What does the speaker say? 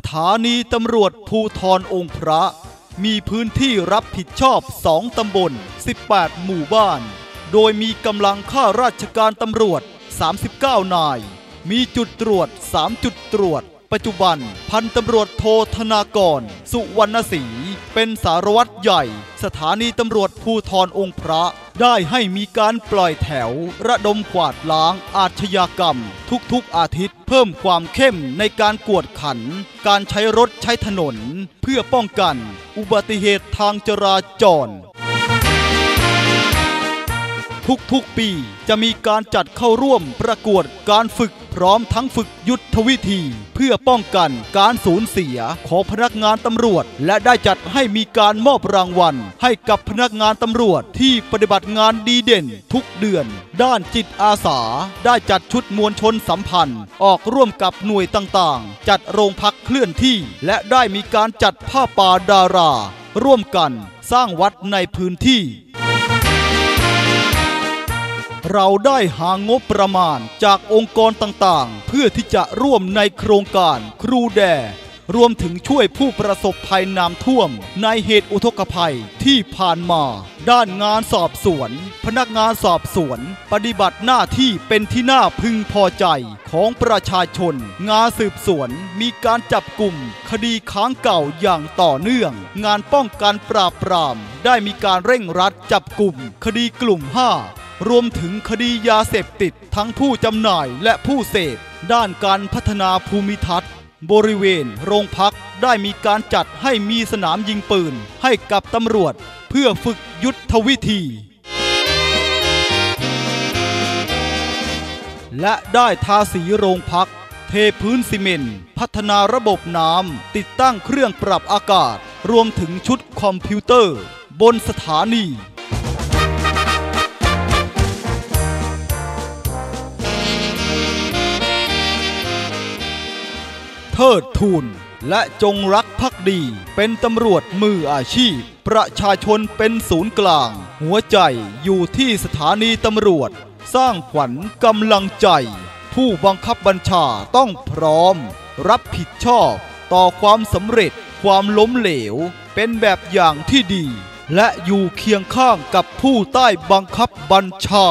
สถานีตำรวจภูทรองค์พระ มีพื้นที่รับผิดชอบ 2 ตำบล 18 หมู่บ้าน โดยมีกำลังข้าราชการตำรวจ 39 นาย มีจุดตรวจ 3 จุดตรวจ ปัจจุบัน พันตำรวจโทธนากร สุวรรณศรีเป็นสารวัตรใหญ่ สถานีตำรวจภูทรองค์พระ ได้ให้มีการปล่อยแถว ระดมกวาดล้างอาชญากรรม ทุกๆอาทิตย์เพิ่มความเข้มในการกวดขัน การใช้รถใช้ถนน เพื่อป้องกัน อุบัติเหตุทางจราจร ทุกๆปี จะมีการจัดเข้าร่วมประกวดการฝึกพร้อมทั้งฝึกยุทธวิธี เพื่อป้องกันการสูญเสียของพนักงานตำรวจ และได้จัดให้มีการมอบรางวัล ให้กับพนักงานตำรวจที่ปฏิบัติงานดีเด่นทุกเดือน ด้านจิตอาสา ได้จัดชุดมวลชนสัมพันธ์ ออกร่วมกับหน่วยต่างๆ จัดโรงพักเคลื่อนที่ และได้มีการจัดผ้าป่าดารา ร่วมกันสร้างวัดในพื้นที่ เราได้หางบประมาณจากองค์กรต่างๆ เพื่อที่จะร่วมในโครงการครูแดรวมถึงช่วยผู้ประสบภัยน้ำท่วม ในเหตุอุทกภัยที่ผ่านมา ด้านงานสอบสวน พนักงานสอบสวน ปฏิบัติหน้าที่เป็นที่น่าพึงพอใจของประชาชน งานสืบสวนมีการจับกลุ่ม คดีค้างเก่าอย่างต่อเนื่อง งานป้องกันปราบปราม ได้มีการเร่งรัดจับกลุ่ม คดีกลุ่ม 5 รวมถึงคดียาเสพติดทั้งผู้จำหน่ายและผู้เสพ ด้านการพัฒนาภูมิทัศน์ บริเวณโรงพักได้มีการจัดให้มีสนามยิงปืนให้กับตำรวจ เพื่อฝึกยุทธวิธี และได้ทาสีโรงพัก เทพื้นซีเมนต์พัฒนาระบบน้ำติดตั้งเครื่องปรับอากาศ รวมถึงชุดคอมพิวเตอร์ บนสถานี เทิดทูนและจงรักภักดี เป็นตำรวจมืออาชีพ ประชาชนเป็นศูนย์กลาง หัวใจอยู่ที่สถานีตำรวจ สร้างขวัญกำลังใจ ผู้บังคับบัญชาต้องพร้อม รับผิดชอบต่อความสำเร็จความล้มเหลว เป็นแบบอย่างที่ดี และอยู่เคียงข้างกับผู้ใต้บังคับบัญชา